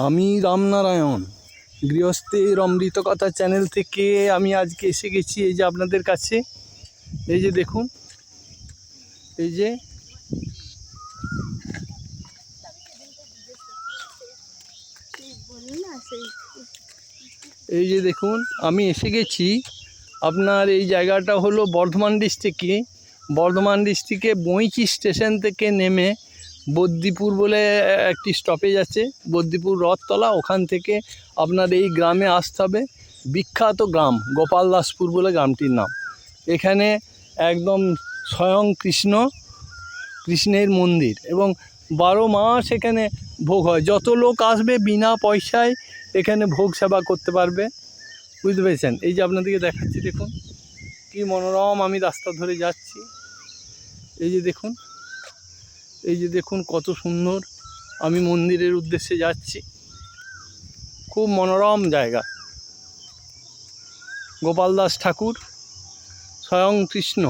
আমি রামনারায়ণ, গৃহস্থের অমৃত কথা চ্যানেল থেকে আমি আজকে এসে গেছি এই যে আপনাদের কাছে। এই যে দেখুন, এই যে এই যে দেখুন, আমি এসে গেছি। আপনার এই জায়গাটা হলো বর্ধমান ডিস্ট্রিক্টে। বর্ধমান ডিস্ট্রিক্টে বইচি স্টেশন থেকে নেমে বদ্দিপুর বলে একটি স্টপেজ আছে। বদ্দিপুর রথতলা, ওখান থেকে আপনার এই গ্রামে আসতে হবে। বিখ্যাত গ্রাম, গোপালদাসপুর বলে গ্রামটির নাম। এখানে একদম স্বয়ং কৃষ্ণ, কৃষ্ণের মন্দির এবং বারো মাস এখানে ভোগ হয়। যত লোক আসবে বিনা পয়সায় এখানে ভোগ সেবা করতে পারবে। বুঝতে পেরেছেন? এই যে আপনাদেরকে দেখাচ্ছি, দেখুন। কি মনোরম আমি রাস্তা ধরে যাচ্ছি। এই যে দেখুন এই যে দেখুন কত সুন্দর আমি মন্দিরের উদ্দেশ্যে যাচ্ছি। খুব মনোরম জায়গা। গোপাল দাস ঠাকুর, স্বয়ং কৃষ্ণ,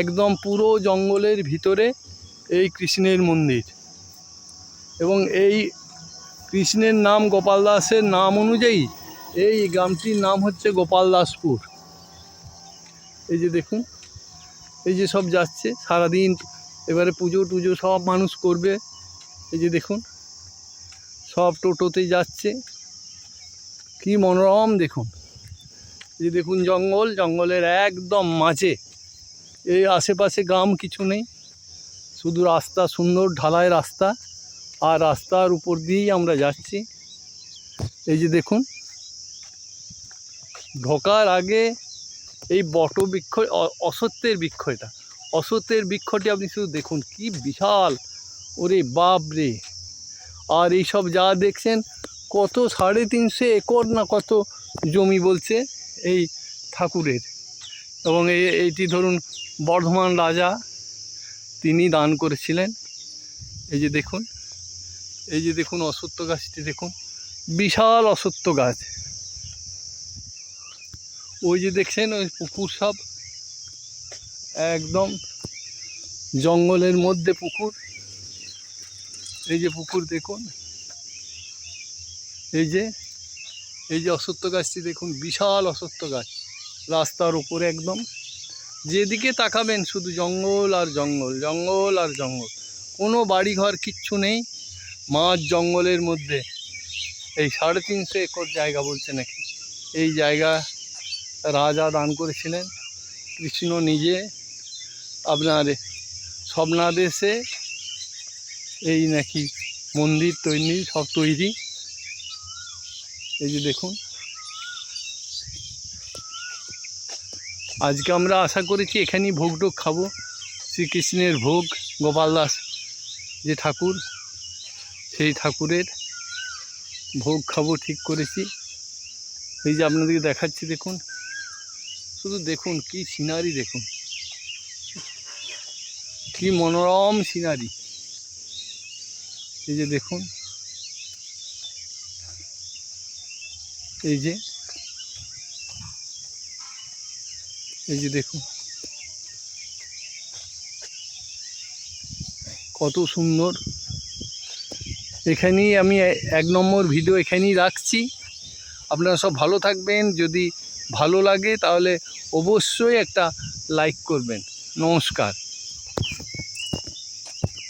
একদম পুরো জঙ্গলের ভিতরে এই কৃষ্ণের মন্দির। এবং এই কৃষ্ণের নাম গোপাল দাসের নাম অনুযায়ী এই গ্রামটির নাম হচ্ছে গোপাল দাসপুর। এই যে দেখুন, এই যে সব যাচ্ছে, সারাদিন এবারে পুজো টুজো সব মানুষ করবে। এই যে দেখুন, সব টোটোতে যাচ্ছে। কি মনোরম দেখুন। এই যে দেখুন জঙ্গল, জঙ্গলের একদম মাঝে। এই আশেপাশে গ্রাম কিছু নেই। শুধু রাস্তা, সুন্দর ঢালাই রাস্তা। আর রাস্তার উপর দিয়েই আমরা যাচ্ছি। এই যে দেখুন, ঢোকার আগে এই বট বৃক্ষ অ- অসত্যের বৃক্ষ এটা অসত্যের বৃক্ষটি আপনি শুধু দেখুন, কি বিশাল। ওরে বাপ রে আর এইসব যা দেখছেন, কত সাড়ে তিনশো একর না কত জমি বলছে এই ঠাকুরের। এবং এই এইটি ধরুন বর্ধমান রাজা, তিনি দান করেছিলেন। এই যে দেখুন, এই যে দেখুন অসত্য গাছটি দেখুন, বিশাল অসত্য গাছ। ওই যে দেখছেন ওই পুকুর সব একদম জঙ্গলের মধ্যে পুকুর। এই যে পুকুর দেখুন। এই যে এই যে অসত্য গাছটি দেখুন, বিশাল অসত্য গাছ। রাস্তার উপরে একদম। যেদিকে তাকাবেন শুধু জঙ্গল আর জঙ্গল জঙ্গল আর জঙ্গল। কোনো বাড়িঘর কিচ্ছু নেই, মাঝ জঙ্গলের মধ্যে। এই সাড়ে তিনশো একর জায়গা বলছে নাকি। এই জায়গা রাজা দান করেছিলেন। কৃষ্ণ নিজে আপনার স্বপ্নাদেশে এই নাকি মন্দির তৈরি, সব তৈরি। এই যে দেখুন। আজকে আমরা আশা করেছি এখানেই ভোগ টোগ খাব। শ্রীকৃষ্ণের ভোগ, গোপাল দাস যে ঠাকুর, সেই ঠাকুরের ভোগ খাব ঠিক করেছি। এই যে আপনাদেরকে দেখাচ্ছি, দেখুন। শুধু দেখুন, কি সিনারি দেখুন। কি মনোরম সিনারি। এই যে দেখুন। এই যে। এই যে দেখুন। কত সুন্দর। এখানেই আমি এক নম্বর ভিডিও এখানেই রাখছি। আপনারা সব ভালো থাকবেন। যদি ভালো লাগে তাহলে অবশ্যই একটা লাইক করবেন। নমস্কার।